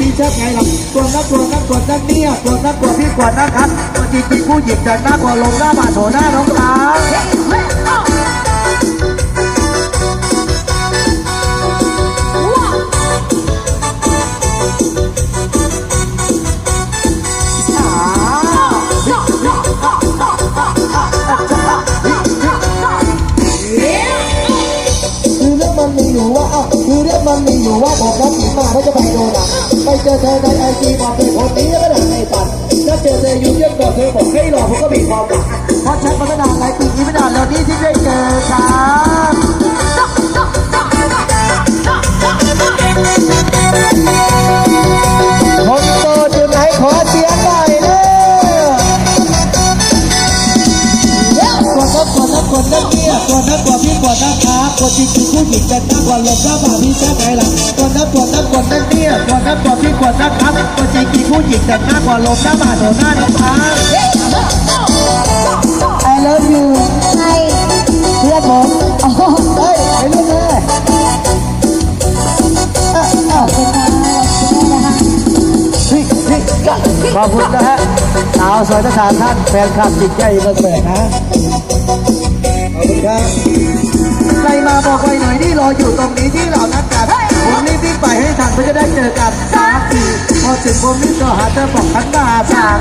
พี่ชอบไงล่ะกวนนักกวนนักกวนนักเนี่ยกวนนักกวพี่กวนนะครับตัวจริงๆผู้หญิงแต่หน้ากว่าลงหน้าบาดโถหน้าน้องสาวคือเรื่องมันมีอยู่ว่าอ้าวคือเรื่องมันมีอยู่ว่าบอกรักหญิงมาแล้วจะไป เจอเธอในไอจีบอกเป็นคนนี้ก็ดังในฝันถ้าเจอเธออยู่เยี่ยมกับเธอบอกให้รอผมก็มีความหวังเพราะฉันมาตั้งนานหลายปีนี้ไม่นานแล้วนี่ที่ได้เจอครับคนโต กกดนักกดนักเนี่ยกดนักกดพี่กดนะครับกดจริงๆผู้หญิงจะนักกว่าลมหน้าบ่าพี่แค่ไหนล่ะกดนักกดนักกดนักเนี่ยกดนักกดพี่กดนะครับกดจริงๆผู้หญิงจะนักกว่าลมหน้าบ่าโดนหน้าน้องฟ้า I love you ใครเพื่อนผมอ๋อเฮ้ยไปลูกเลยขอบคุณนะขอบคุณนะคะพี่พี่ขอบคุณนะฮะสาวสวยทั้งสามท่านแฟนคลับจิตใจเบิกเบิกนะขอบ ครับใครมาบอกไว้หน่อยนี่รออยู่ตรงนี้ที่เรานัดกันผมรีบวิ่งไปให้ทันเพื่อจะได้เจอกันสามทีพอถึงผมนี่ก็หาเธอบอกขันมาสาม